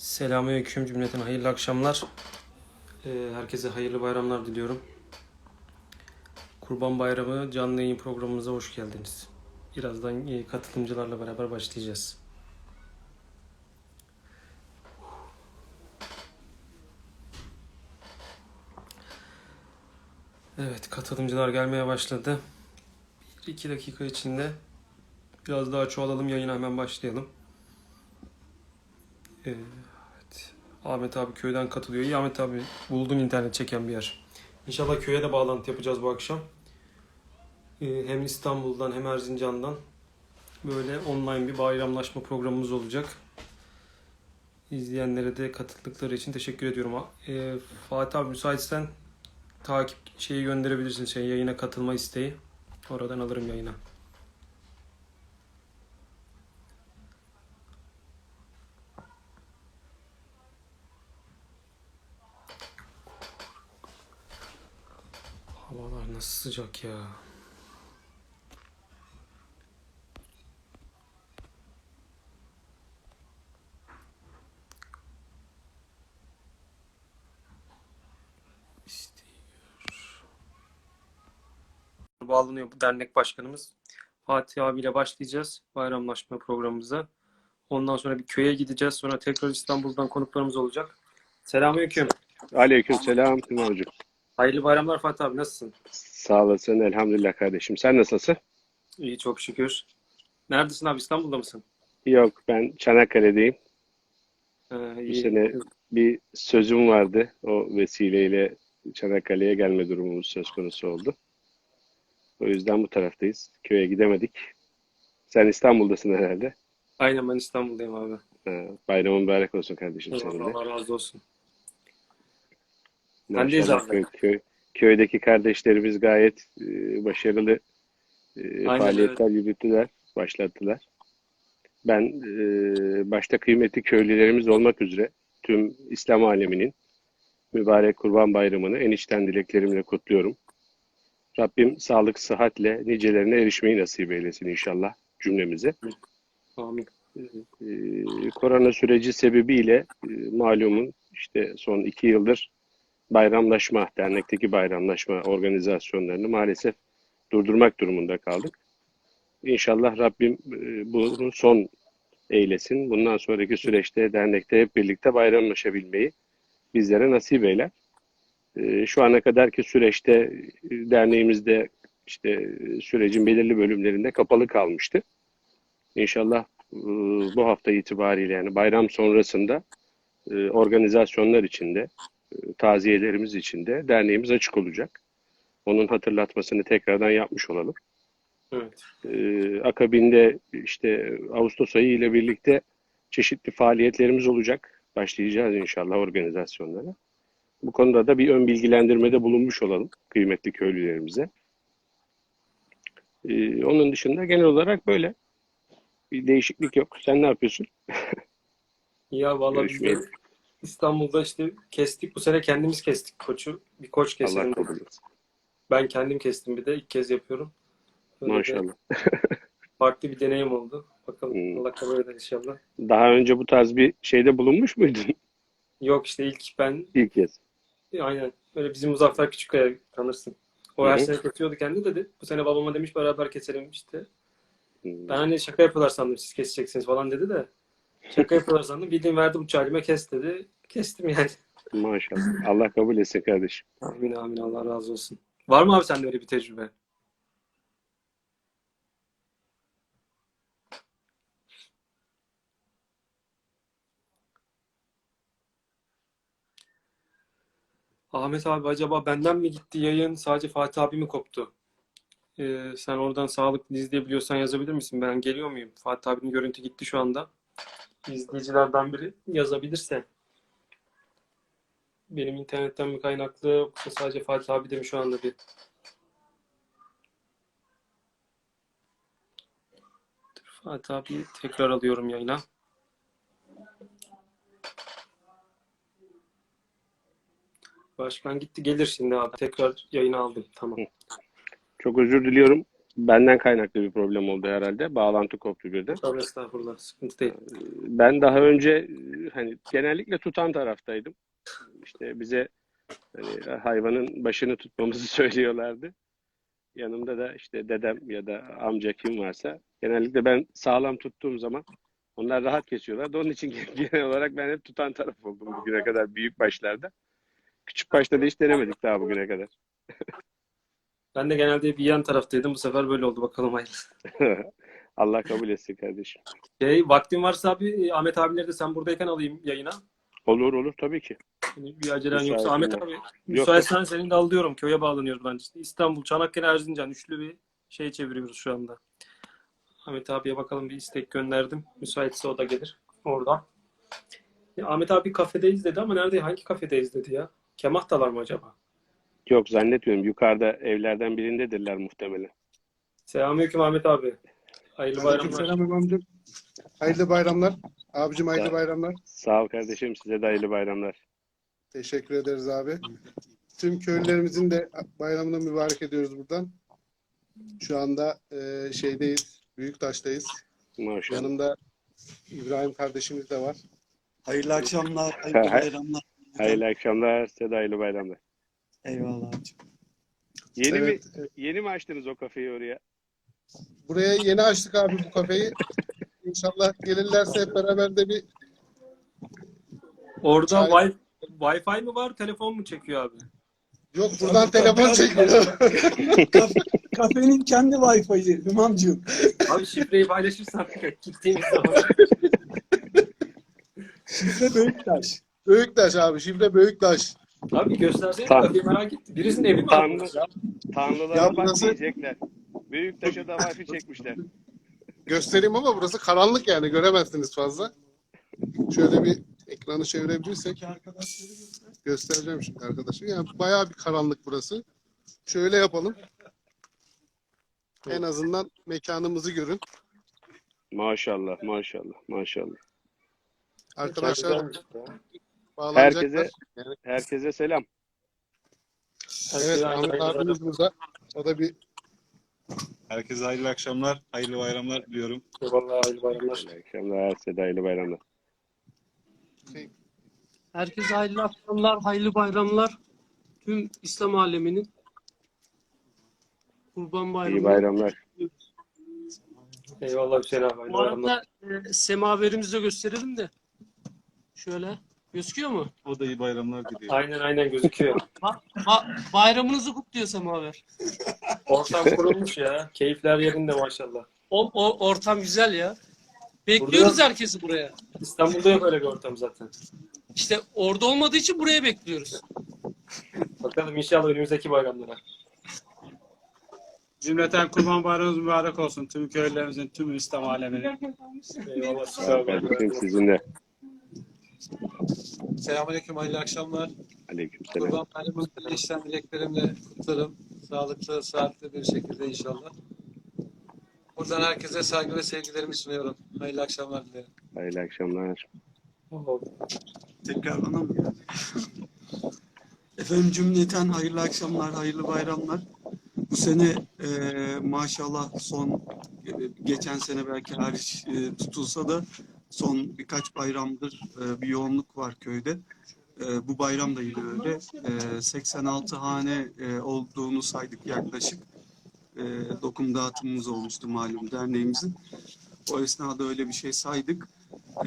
Selamünaleyküm cümleten hayırlı akşamlar. Ee, herkese hayırlı bayramlar diliyorum. Kurban Bayramı canlı yayın programımıza hoş geldiniz. Birazdan e, katılımcılarla beraber başlayacağız. Evet, katılımcılar gelmeye başladı. 1-2 dakika içinde biraz daha çoğalalım, yayına hemen başlayalım. Ee. Ahmet abi köyden katılıyor. İyi Ahmet abi buldun internet çeken bir yer. İnşallah köye de bağlantı yapacağız bu akşam. Ee, hem İstanbul'dan hem Erzincan'dan böyle online bir bayramlaşma programımız olacak. İzleyenlere de katıldıkları için teşekkür ediyorum. Ee, Fatih abi müsaitsen takip şeyi gönderebilirsin şey yayına katılma isteği. Oradan alırım yayına. Havalar nasıl sıcak ya. İstiyor. Bağlanıyor bu dernek başkanımız. Fatih abiyle başlayacağız bayramlaşma programımıza. Ondan sonra bir köye gideceğiz. Sonra tekrar İstanbul'dan konuklarımız olacak. Selamünaleyküm. Aleyküm selam Hocam. Hayırlı bayramlar Fatih abi nasılsın? Sağ olasın elhamdülillah kardeşim. Sen nasılsın? İyi çok şükür. Neredesin abi İstanbul'da mısın? Yok ben Çanakkale'deyim. Ee, iyi. sene bir sözüm vardı. O vesileyle Çanakkale'ye gelme durumumuz söz konusu oldu. O yüzden bu taraftayız. Köye gidemedik. Sen İstanbul'dasın herhalde. Aynen ben İstanbul'dayım abi. Ha, bayramın mübarek olsun kardeşim senin de. Allah razı olsun. Sendeyiz köy, köy, köydeki kardeşlerimiz gayet e, başarılı e, Aynen faaliyetler yürüttüler, başlattılar. Ben e, başta kıymetli köylülerimiz olmak üzere tüm İslam aleminin mübarek Kurban Bayramı'nı en içten dileklerimle kutluyorum. Rabbim sağlık, sıhhatle nicelerine erişmeyi nasip eylesin inşallah cümlemize. Amin. Ee, korona süreci sebebiyle e, malumun işte son iki yıldır bayramlaşma, dernekteki bayramlaşma organizasyonlarını maalesef durdurmak durumunda kaldık. İnşallah Rabbim e, bunu son eylesin. Bundan sonraki süreçte dernekte hep birlikte bayramlaşabilmeyi bizlere nasip eyler. E, Şu ana kadarki süreçte e, derneğimizde işte sürecin belirli bölümlerinde kapalı kalmıştı. İnşallah bu hafta itibariyle yani bayram sonrasında organizasyonlar içinde, taziyelerimiz içinde derneğimiz açık olacak. Onun hatırlatmasını tekrardan yapmış olalım. Evet. E, akabinde işte Ağustos ayı ile birlikte çeşitli faaliyetlerimiz olacak. Başlayacağız inşallah organizasyonlara. Bu konuda da bir ön bilgilendirmede bulunmuş olalım kıymetli köylülerimize. E, onun dışında genel olarak böyle. Bir değişiklik yok. Sen ne yapıyorsun? Ya vallahi biz de. İstanbul'da işte kestik. Bu sene kendimiz kestik koçu. Bir koç Allah keselim. kabul dedik. etsin. Ben kendim kestim bir de. ilk kez yapıyorum. Böyle Maşallah. farklı bir deneyim oldu. Bakalım Hmm. Allah kabul eder inşallah. Daha önce bu tarz bir şeyde bulunmuş muydun Yok işte ilk ben ilk kez? aynen öyle bizim Muzaffer Küçükkaya tanırsın. O Hı her hı. sene kesiyordu kendi dedi. Bu sene babama demiş beraber keselim işte. Hmm. Ben hani şaka yapıyorlar sandım siz keseceksiniz falan dedi de. Şaka yapıyorlar sandım. Bildiğin verdi bıçağı elime kes dedi. Kestim yani. Maşallah. Allah kabul etsin kardeşim. Amin amin Allah razı olsun. Var mı abi sende öyle bir tecrübe? Ahmet abi acaba benden mi gitti yayın sadece Fatih abi mi koptu? Ee, sen oradan sağlıklı izleyebiliyorsan yazabilir misin? Ben geliyor muyum? Fatih abinin görüntü gitti şu anda. İzleyicilerden biri yazabilirse. Benim internetten mi kaynaklı yoksa sadece Fatih abi de mi şu anda bir? Dur, Fatih abi tekrar alıyorum yayına. Başkan gitti gelir şimdi abi. Tekrar yayına aldım. Tamam. Çok özür diliyorum. Benden kaynaklı bir problem oldu herhalde. Bağlantı koptu birden. Tabii estağfurullah. Sıkıntı değil. Ben daha önce hani genellikle tutan taraftaydım. İşte bize hani hayvanın başını tutmamızı söylüyorlardı. Yanımda da işte dedem ya da amca kim varsa genellikle ben sağlam tuttuğum zaman onlar rahat kesiyorlardı. Onun için genel olarak ben hep tutan taraf oldum bugüne kadar büyük başlarda. Küçük başta da hiç denemedik daha bugüne kadar. Ben de genelde bir yan taraftaydım. Bu sefer böyle oldu. Bakalım hayırlısı. Allah kabul etsin kardeşim. Şey, vaktin varsa abi e, Ahmet abileri de sen buradayken alayım yayına. Olur olur tabii ki. Yani bir acelen Müsaitim yoksa. Ahmet abi Yok, müsaitsen seni de alıyorum. Köye bağlanıyoruz ben. İşte İstanbul, Çanakkale, Erzincan. Üçlü bir şey çeviriyoruz şu anda. Ahmet abiye bakalım bir istek gönderdim. Müsaitse o da gelir. Orada. Ya Ahmet abi kafedeyiz dedi ama nerede? Hangi kafedeyiz dedi ya? Kemahtalar mı acaba? Yok zannetmiyorum. Yukarıda evlerden birindedirler muhtemelen. Selamünaleyküm Ahmet abi. Hayırlı bayramlar. Aleykümselam İmamcığım. Hayırlı bayramlar. Abicim hayırlı Sağ- bayramlar. Sağ ol kardeşim. Size de hayırlı bayramlar. Teşekkür ederiz abi. Tüm köylülerimizin de bayramını mübarek ediyoruz buradan. Şu anda e, şeydeyiz. Büyüktaş'tayız. Maşallah. Yanımda İbrahim kardeşimiz de var. Hayırlı akşamlar, hayırlı bayramlar. Hayırlı akşamlar. Size de hayırlı bayramlar. Eyvallah abicim. Yeni Evet. mi yeni mi açtınız o kafeyi oraya? Buraya yeni açtık abi bu kafeyi. İnşallah gelirlerse hep beraber de bir Orada Çay- wi- Wi-Fi mi var, telefon mu çekiyor abi? yok buradan telefon çekiyor. Kafe- kafenin kendi Wi-Fi'yi İmamcığım. Abi şifreyi paylaşırsan gittiğimiz zaman. Şifre Büyüktaş. Büyüktaş abi. Şifre Büyüktaş. Abi göstersene Tamam. kafeyi merak ettim. Birisinin evi mi Tanrı. abi? Ya? Tanrılara Ya bak burası- diyecekler. Büyüktaş'a da wifi çekmişler. Göstereyim ama burası karanlık yani göremezsiniz fazla. Şöyle bir ekranı çevirebilirsek. Göstereceğim şimdi arkadaşlar. Yani bayağı bir karanlık burası. Şöyle yapalım. En azından mekanımızı görün. Maşallah, maşallah, maşallah. Arkadaşlar. Bağlanacaklar. Herkese- Yani, Herkese selam. evet Ahmet abimiz burada. O da bir Herkese hayırlı akşamlar, hayırlı bayramlar diliyorum. Eyvallah hayırlı bayramlar. Hayırlı akşamlar. De hayırlı bayramlar. şey, Herkese hayırlı akşamlar, hayırlı bayramlar. Tüm İslam aleminin Kurban Bayramı. İyi bayramlar. Eyvallah Hüseyin abi. Bu arada e, semaverimizi de gösterelim de. Şöyle. Gözüküyor mu? O da iyi bayramlar diliyorum. Aynen aynen gözüküyor. Ba- ba- bayramınızı kutluyor semaver. Ortam kurulmuş ya. Keyifler yerinde maşallah. O, o ortam güzel ya. Bekliyoruz Burada- herkesi buraya. İstanbul'da yok öyle bir ortam zaten. İşte orada olmadığı için buraya bekliyoruz. Bakalım inşallah önümüzdeki bayramlara. Cümleten Kurban Bayramınız mübarek olsun. Tüm köylülerimizin, tüm İslam aleminin. Eyvallah. Sağ ol kardeşim. Sizin de. Selamünaleyküm, hayırlı akşamlar. Aleykümselam. Kurban Bayramı işlem dileklerimle kutlarım. Sağlıklı, saatli bir şekilde inşallah. Buradan herkese saygı ve sevgilerimi sunuyorum. Hayırlı akşamlar dilerim. Hayırlı akşamlar. Tekrar bana mı geldi? Efendim cümleten hayırlı akşamlar, hayırlı bayramlar. Bu sene e, maşallah son e, geçen sene belki hariç e, tutulsa da son birkaç bayramdır e, bir yoğunluk var köyde. E, bu bayram da yine öyle. E, 86 hane e, olduğunu saydık yaklaşık. E, dokum dağıtımımız olmuştu malum derneğimizin. O esnada öyle bir şey saydık.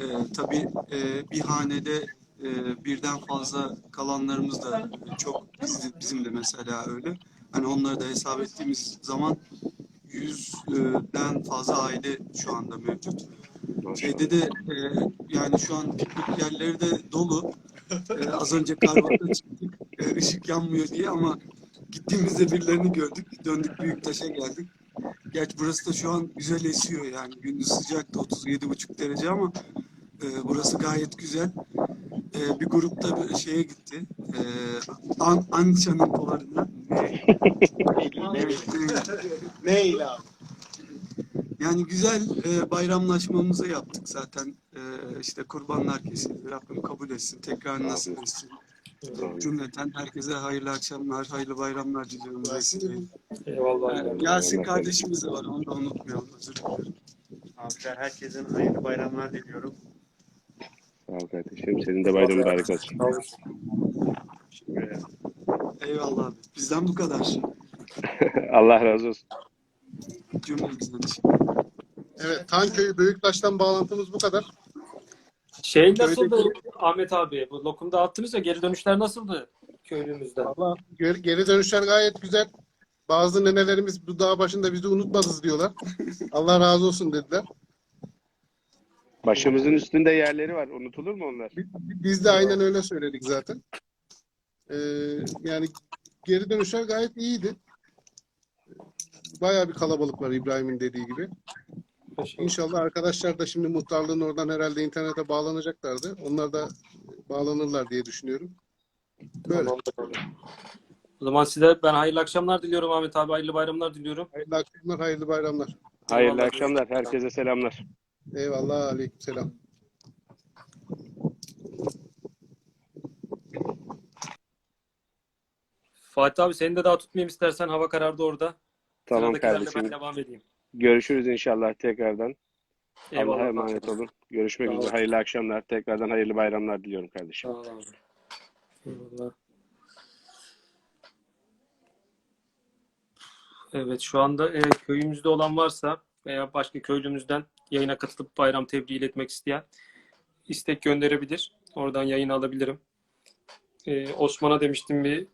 E, tabii e, bir hanede e, birden fazla kalanlarımız da çok bizim, de mesela öyle. Hani onları da hesap ettiğimiz zaman yüzden fazla aile şu anda mevcut. Şeyde de e, yani şu an piknik yerleri de dolu. E, az önce Karvat'a çıktık. E, ışık yanmıyor diye ama gittiğimizde birilerini gördük. Döndük Büyüktaş'a geldik. Gerçi burası da şu an güzel esiyor yani. Gündüz sıcak da 37,5 derece ama e, burası gayet güzel. E, bir grupta bir şeye gitti. E, An Ança'nın kolarına. Neyle abi? Yani güzel e, bayramlaşmamızı yaptık zaten. E, işte kurbanlar kesildi. Rabbim kabul etsin. Tekrar nasip etsin. Cümleten herkese hayırlı akşamlar, hayırlı bayramlar diliyorum. Vesileyle. Eyvallah. E, Yasin kardeşimiz de var. Onu da unutmayalım. Özür dilerim. Abiler herkesin hayırlı bayramlar diliyorum. Sağ ol kardeşim. Senin de bayramın mübarek olsun. Eyvallah abi. Bizden bu kadar. Allah razı olsun. Evet, Tanköy'ü Büyüktaş'tan bağlantımız bu kadar. Şey nasıldı Ahmet abi? Bu lokum dağıttınız ya geri dönüşler nasıldı köylümüzden? Valla geri, geri dönüşler gayet güzel. Bazı nenelerimiz bu dağ başında bizi unutmadınız diyorlar. Allah razı olsun dediler. Başımızın üstünde yerleri var. Unutulur mu onlar? Biz de aynen öyle söyledik zaten. Ee, yani geri dönüşler gayet iyiydi. Bayağı bir kalabalık var İbrahim'in dediği gibi. İnşallah arkadaşlar da şimdi muhtarlığın oradan herhalde internete bağlanacaklardı. Onlar da bağlanırlar diye düşünüyorum. Böyle. O zaman size ben hayırlı akşamlar diliyorum Ahmet abi. Hayırlı bayramlar diliyorum. Hayırlı akşamlar, hayırlı bayramlar. Hayırlı Eyvallah. akşamlar. Herkese selamlar. Eyvallah, aleykümselam. Fatih abi seni de daha tutmayayım istersen hava karardı orada. Tamam Sıradakilerle kardeşim. Ben devam edeyim. Görüşürüz inşallah tekrardan. Eyvallah. Allah'a emanet olun. Görüşmek Sağ üzere. Hayırlı akşamlar. Tekrardan hayırlı bayramlar diliyorum kardeşim. Sağ ol abi. Eyvallah. Evet şu anda e, köyümüzde olan varsa veya başka köylümüzden yayına katılıp bayram tebriği iletmek isteyen istek gönderebilir. Oradan yayın alabilirim. E, Osman'a demiştim bir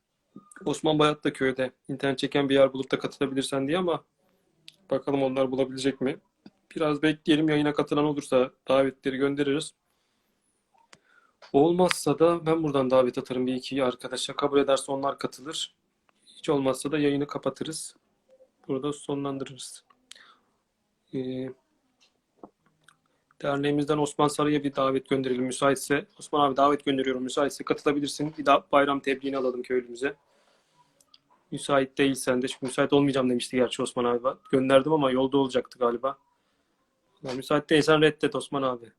Osman Bayat'ta köyde internet çeken bir yer bulup da katılabilirsen diye ama bakalım onlar bulabilecek mi? Biraz bekleyelim yayına katılan olursa davetleri göndeririz. Olmazsa da ben buradan davet atarım bir iki arkadaşa. Kabul ederse onlar katılır. Hiç olmazsa da yayını kapatırız. Burada sonlandırırız. Ee, derneğimizden Osman Sarı'ya bir davet gönderelim müsaitse. Osman abi davet gönderiyorum müsaitse katılabilirsin. Bir daha bayram tebliğini alalım köylümüze. Müsait değilsen de çünkü müsait olmayacağım demişti gerçi Osman abi. Gönderdim ama yolda olacaktı galiba. Ya müsait değilsen reddet Osman abi.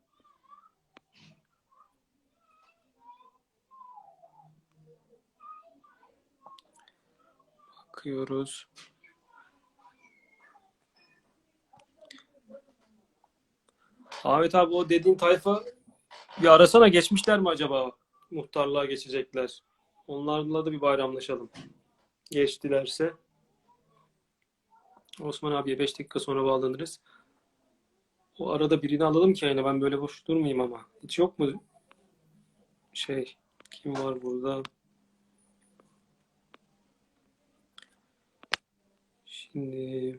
Bakıyoruz. Ahmet abi o dediğin tayfa bir arasana geçmişler mi acaba? Muhtarlığa geçecekler. Onlarla da bir bayramlaşalım. Geçtilerse. Osman abiye 5 dakika sonra bağlanırız. O arada birini alalım ki yani ben böyle boş durmayayım ama. Hiç yok mu şey kim var burada? Şimdi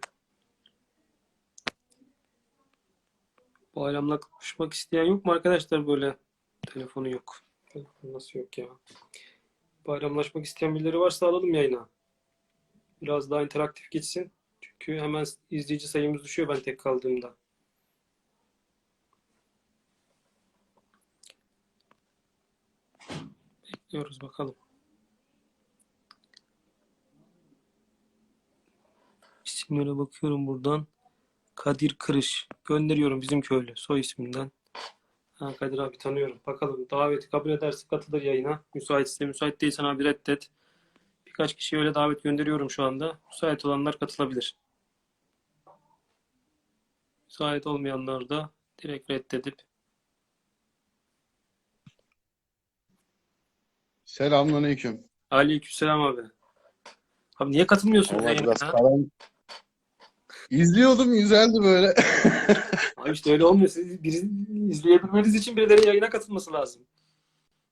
bayramla konuşmak isteyen yok mu arkadaşlar böyle? Telefonu yok. Nasıl yok ya? Bayramlaşmak isteyen birileri varsa alalım yayına. Biraz daha interaktif gitsin. Çünkü hemen izleyici sayımız düşüyor ben tek kaldığımda. Bekliyoruz bakalım. İsimlere bakıyorum buradan. Kadir Kırış. Gönderiyorum bizim köylü. Soy isminden. Ha, Kadir abi tanıyorum. Bakalım daveti kabul ederse katılır yayına. Müsaitse müsait değilsen abi reddet. Birkaç kişi öyle davet gönderiyorum şu anda. Müsait olanlar katılabilir. Müsait olmayanlar da direkt reddedip Selamünaleyküm. Aleykümselam abi. Abi niye katılmıyorsun Vallahi yayına? biraz karan... İzliyordum güzeldi böyle. Abi işte öyle olmuyor. Siz biri, izleyebilmeniz için birilerinin yayına katılması lazım.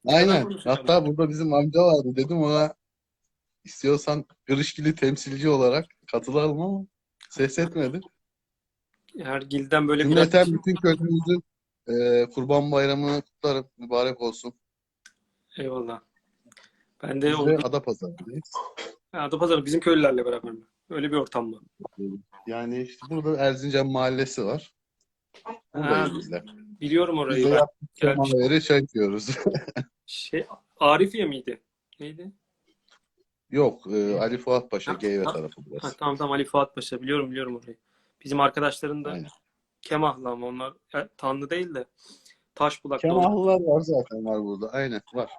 Aynen. Hatta burada bizim amca vardı. Dedim ona istiyorsan Kırışkili temsilci olarak katılalım ama ses etmedi. Her gilden böyle Cümleten bütün köyümüzün e, kurban bayramını kutlarım. Mübarek olsun. Eyvallah. Ben de Biz de Adapazarı'dayız. Adapazarı bizim köylülerle beraber mi? Öyle bir ortam mı? Yani işte burada Erzincan Mahallesi var. Buradayız Ha, biliyorum Biz orayı. de beri çay içiyoruz. Şey, Arifiye miydi? Neydi? Yok, e, Ali Fuat Paşa Ha, Geyve ha. tarafı Ha, burası. tamam tamam Ali Fuat Paşa. Biliyorum biliyorum orayı. Bizim arkadaşların da Aynen. Kemahlı ama onlar e, Tanrı değil de Taşbulak'ta Kemahlılar var zaten var burada. Aynen var.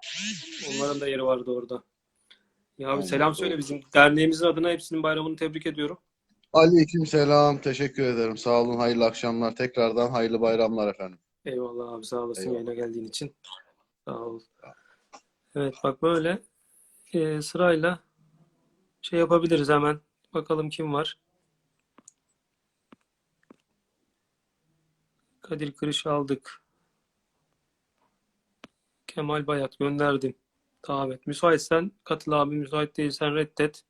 Onların da yeri vardı orada. Ya abi selam söyle bizim derneğimizin adına hepsinin bayramını tebrik ediyorum. Aleyküm selam. Teşekkür ederim. Sağ olun. Hayırlı akşamlar. Tekrardan hayırlı bayramlar efendim. Eyvallah abi sağ olasın Eyvallah. yayına geldiğin için. Sağ ol. Evet bak böyle e, sırayla şey yapabiliriz hemen. Bakalım kim var. Kadir Kırış aldık. Kemal Bayat gönderdim. Davet. Müsaitsen katıl abi. Müsait değilsen reddet.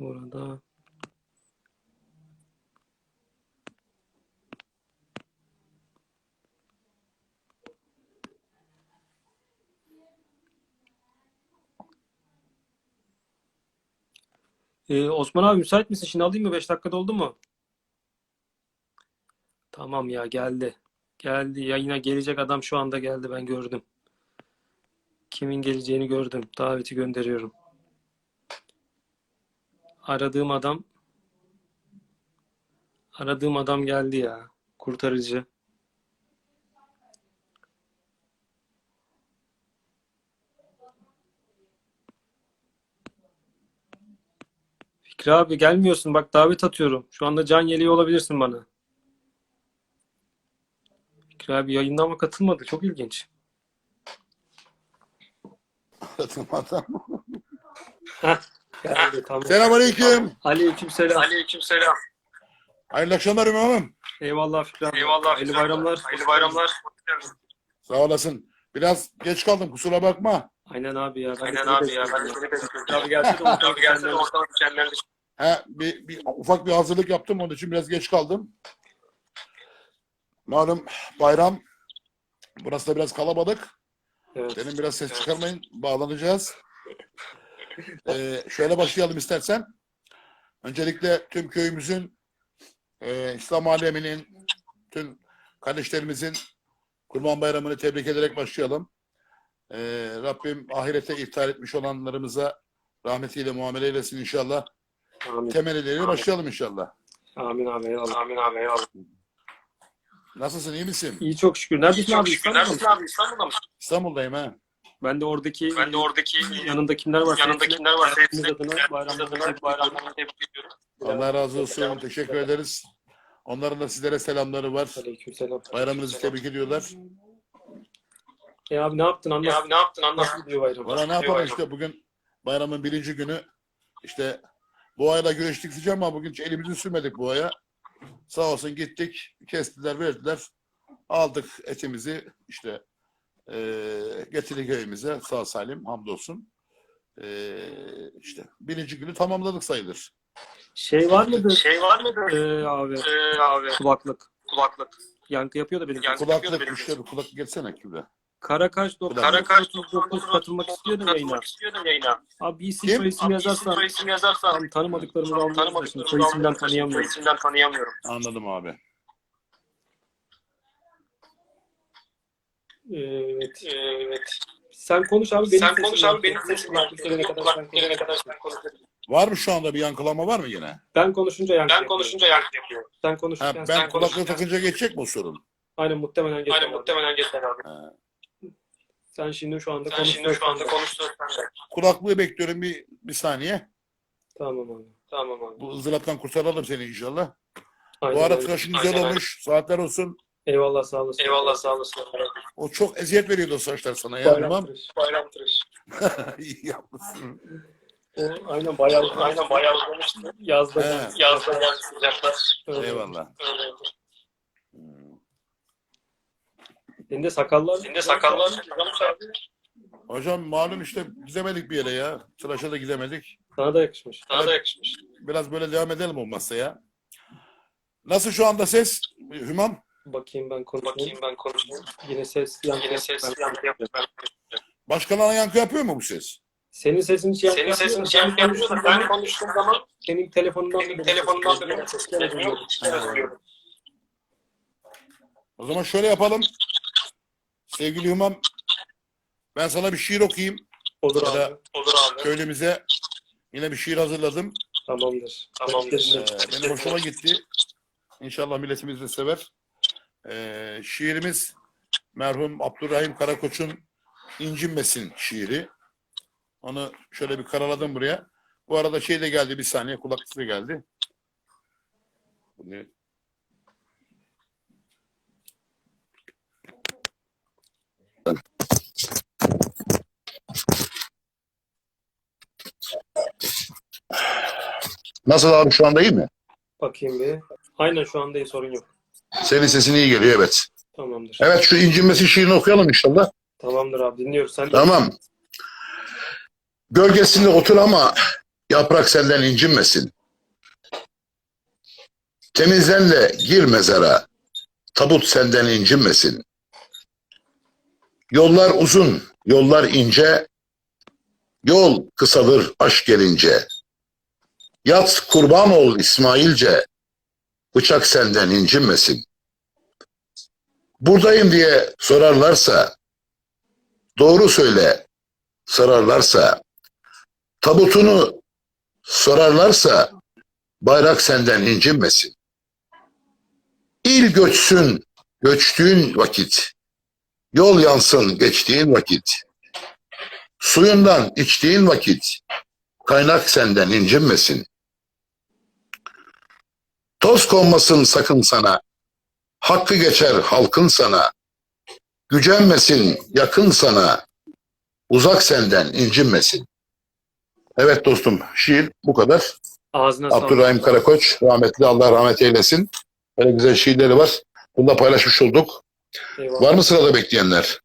Başka burada. Ee, Osman abi müsait misin? Şimdi alayım mı? 5 dakikada oldu mu? Tamam ya geldi. Geldi. Yayına gelecek adam şu anda geldi. Ben gördüm. Kimin geleceğini gördüm. Daveti gönderiyorum. Aradığım adam aradığım adam geldi ya. Kurtarıcı. Fikri abi gelmiyorsun. Bak davet atıyorum. Şu anda can yeleği olabilirsin bana. Fikri abi yayında ama katılmadı. Çok ilginç. Katılmadan. Geldi tamam. Selamünaleyküm. Aleykümselam. Aleykümselam. Hayırlı akşamlar İmamım. Eyvallah Fikri. Eyvallah. Hayırlı bayramlar. Hayırlı bayramlar. Sağ olasın. Biraz geç kaldım kusura bakma. Aynen abi ya. Aynen abi ya. Ben de seni bekliyorum. Abi gelse de ortalık ortalık kendine He, bir, bir ufak bir hazırlık yaptım onun için biraz geç kaldım. Malum bayram. Burası da biraz kalabalık. Evet. Benim biraz ses çıkarmayın. Bağlanacağız. Ee, şöyle başlayalım istersen. Öncelikle tüm köyümüzün, e, İslam aleminin, tüm kardeşlerimizin Kurban Bayramı'nı tebrik ederek başlayalım. Ee, Rabbim ahirete iptal etmiş olanlarımıza rahmetiyle muamele eylesin inşallah. Amin. Temeliyle başlayalım inşallah. Amin abi. Eyvallah. Amin abi eyvallah. Nasılsın, iyi misin? İyi çok şükür. Neredesin abi? İstanbul'da mısın? İstanbul'dayım ha. Ben de oradaki Ben de oradaki yanında kimler var? yanında kimler var? hepimiz adına bayramlarını tebrik ediyorum. bayramlarını tebrik ediyorum. Allah razı olsun. Teşekkür ederiz. Onların da sizlere selamları var. Aleykümselam. Bayramınızı tebrik ediyorlar. E abi ne yaptın? Anlat. Ya abi ne yaptın anlat. Nasıl gidiyor bayram? Valla ne yapalım işte bugün bayramın birinci günü işte bu ayla güreştik diyeceğim ama bugün hiç elimizi sürmedik bu aya. Sağ olsun gittik, kestiler, verdiler. Aldık etimizi işte eee getirdik evimize sağ salim hamdolsun. Eee işte birinci günü tamamladık sayılır. Şey var mıdır? Şey var mıydı? Ee, abi Ee, abi kulaklık. kulaklık. Yankı yapıyor da benim. Yankı- Kulaklık benim işte bir kulaklık geçsene Kübra. Karakaş Karakaş 99 katılmak istiyordum yayına. yayına. Abi bir isim Kim? soy isim Abi yazarsan isim isim yazarsan tanımadıklarımızı soy tanıyamıyorum. Soy isimden tanıyamıyorum. Anladım abi. Evet. Evet. Sen konuş abi benim Sen sesim konuş abi benim sesim Kulaklık gelene kadar sen konuş. kadar sen konuş. Var mı şu anda bir yankılanma var mı yine? Ben konuşunca yankı Ben konuşunca yankı yapıyor. Sen Ha, konuşurken ben sen konuş. kulaklığı takınca geçecek mi o sorun? Aynen muhtemelen geçer. Aynen abi. muhtemelen geçer abi. Ha. Sen şimdi şu anda Sen konuşuyorsun. şimdi şu anda konuştuğun Kulaklığı bekliyorum bir, bir saniye. Tamam abi. Tamam abi. Bu ızdıraptan kurtaralım seni inşallah. Aynen Bu ara öyle. tıraşın Aynen güzel öyle. olmuş. Saatler olsun. Eyvallah sağ olasın. Eyvallah sağ olasın. O çok eziyet veriyordu o saçlar sana ya. Bayram Tamam. tıraşı. Bayram tıraşı. İyi yapmışsın. O aynen bayağı Aynen bayağı uzamıştı. yazda. He. Yazda sıcaklar. Öyle. Eyvallah. Öyle oldu. Senin de sakallar. Senin de sakallar uzamış abi. Hocam malum işte gidemedik bir yere ya. Tıraşa da gidemedik. Sana da yakışmış. Sana da yakışmış. Biraz böyle devam edelim olmazsa ya. Nasıl şu anda ses? Hümam? Bakayım ben konuşayım. Bakayım ben konuşayım. Yine ses yankı Yine ses yankı yapıyor. Ben- Başkalarına yankı yapıyor mu bu ses? Senin sesin hiç yankı Senin sesin hiç yankı yapmıyor da ben konuştuğum zaman Senin telefonundan benim da telefonumdan da benim ses geliyor. O zaman şöyle yapalım. Sevgili Hümam ben sana bir şiir okuyayım. Olur Ya abi. Olur abi. Köylümüze yine bir şiir hazırladım. Tamamdır. Tamamdır. Ee, benim hoşuma gitti. İnşallah milletimiz de sever. Ee, şiirimiz merhum Abdurrahim Karakoç'un İncinmesin şiiri. Onu şöyle bir karaladım buraya. Bu arada şey de geldi bir saniye kulaklık da geldi. Bu ne? Nasıl abi şu anda iyi mi? Bakayım bir. Aynen şu anda iyi sorun yok. Senin sesin iyi geliyor evet. Tamamdır. Evet şu incinmesi şiirini okuyalım inşallah. Tamamdır abi dinliyoruz. Sen Tamam. Gölgesinde otur ama yaprak senden incinmesin. Temizlen de gir mezara. Tabut senden incinmesin. Yollar uzun, yollar ince. Yol kısalır aşk gelince. Yat kurban ol İsmailce. Bıçak senden incinmesin. Buradayım diye sorarlarsa doğru söyle sorarlarsa, tabutunu sorarlarsa bayrak senden incinmesin. İl göçsün göçtüğün vakit, yol yansın geçtiğin vakit, suyundan içtiğin vakit, kaynak senden incinmesin. Toz konmasın sakın sana, hakkı geçer halkın sana, gücenmesin yakın sana, uzak senden incinmesin. Evet dostum şiir bu kadar. ağzına sağlık. Abdurrahim Karakoç rahmetli Allah rahmet eylesin. Böyle güzel şiirleri var. Bunu da paylaşmış olduk. Eyvallah. Var mı sırada bekleyenler?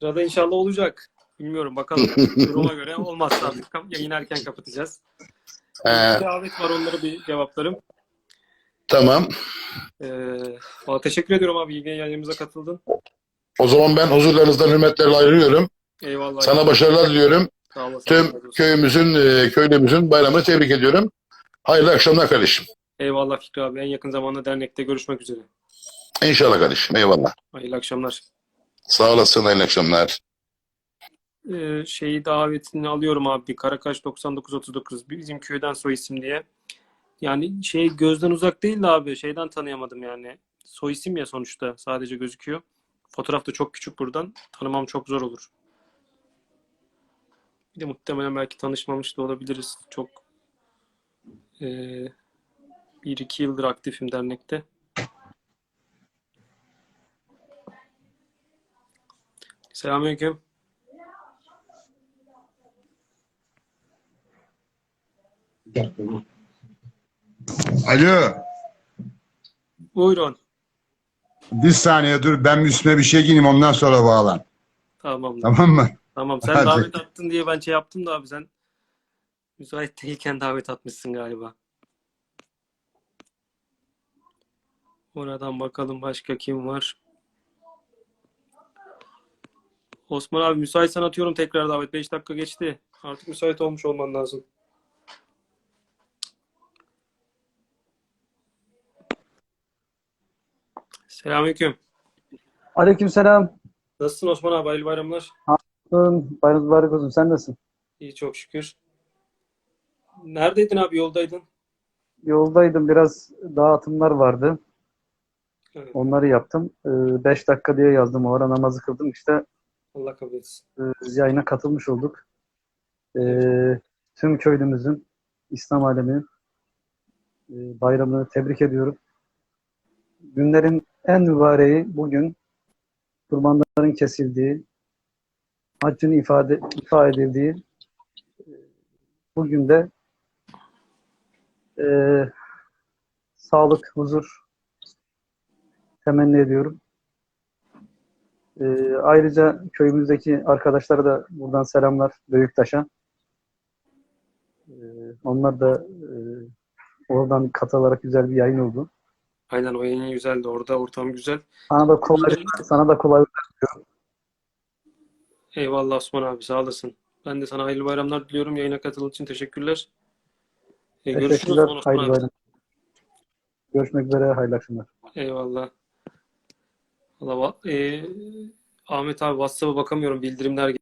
Sırada inşallah olacak. Bilmiyorum bakalım. Duruma göre olmazsa artık yayın erken kapatacağız. Ee, davet var onları bir cevaplarım. Tamam. Ee, valla teşekkür ediyorum abi. İlgi yayınımıza katıldın. O zaman ben huzurlarınızdan hürmetlerle ayrılıyorum. Eyvallah. Sana başarılar diliyorum. Sağ olasın. Tüm köyümüzün, e, köylümüzün bayramını tebrik ediyorum. Hayırlı akşamlar kardeşim. Eyvallah Fikri abi. En yakın zamanda dernekte görüşmek üzere. İnşallah kardeşim. Eyvallah. Hayırlı akşamlar. Sağ olasın. Hayırlı akşamlar. Ee, şeyi davetini alıyorum abi. Karakaş 9939 bizim köyden soy isim diye. Yani şey gözden uzak değil de abi şeyden tanıyamadım yani. Soy isim ya sonuçta sadece gözüküyor. Fotoğraf da çok küçük buradan. Tanımam çok zor olur. Bir de muhtemelen belki tanışmamış da olabiliriz. Çok eee bir iki yıldır aktifim dernekte. Selamünaleyküm. Alo, Buyurun. bir saniye dur ben üstüme bir şey giyeyim ondan sonra bağlan. Tamam. Tamam mı? Tamam sen Hadi. davet attın diye ben şey yaptım da abi sen müsait değilken davet atmışsın galiba. Oradan bakalım başka kim var. Osman abi müsaitsen atıyorum tekrar davet. 5 dakika geçti. Artık müsait olmuş olman lazım. Selamünaleyküm. Aleykümselam. Nasılsın Osman abi? Hayırlı bayramlar. Bayram mübarek olsun. Sen nasılsın? İyi çok şükür. Neredeydin abi? Yoldaydın. Yoldaydım. Biraz dağıtımlar vardı. Evet. Onları yaptım. 5 dakika diye yazdım. O ara namazı kıldım. İşte Allah kabul etsin. e, yayına katılmış olduk. E, tüm köylümüzün, İslam aleminin e, bayramını tebrik ediyorum. Günlerin en mübareği bugün kurbanların kesildiği, haccın ifade ifa edildiği e, bugün de e, sağlık, huzur temenni ediyorum. E, ayrıca köyümüzdeki arkadaşlara da buradan selamlar Büyüktaş'a. E, onlar da e, oradan katılarak güzel bir yayın oldu. Aynen o yayın güzeldi. Orada ortam güzel. Sana da kolay, sana da kolay Eyvallah Osman abi sağ olasın. Ben de sana hayırlı bayramlar diliyorum. Yayına katıldığın için teşekkürler. E, görüşürüz Osman Hayırlı abi. bayram. Görüşmek üzere. Hayırlı akşamlar. Eyvallah. Valla va- e, Ahmet abi WhatsApp'a bakamıyorum. Bildirimler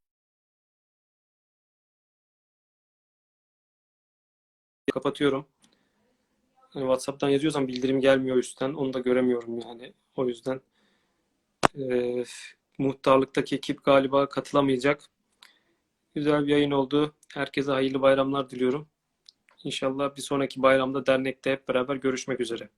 kapatıyorum. Hani WhatsApp'tan yazıyorsam bildirim gelmiyor üstten. Onu da göremiyorum yani. O yüzden e, muhtarlıktaki ekip galiba katılamayacak. Güzel bir yayın oldu. Herkese hayırlı bayramlar diliyorum. İnşallah bir sonraki bayramda dernekte hep beraber görüşmek üzere.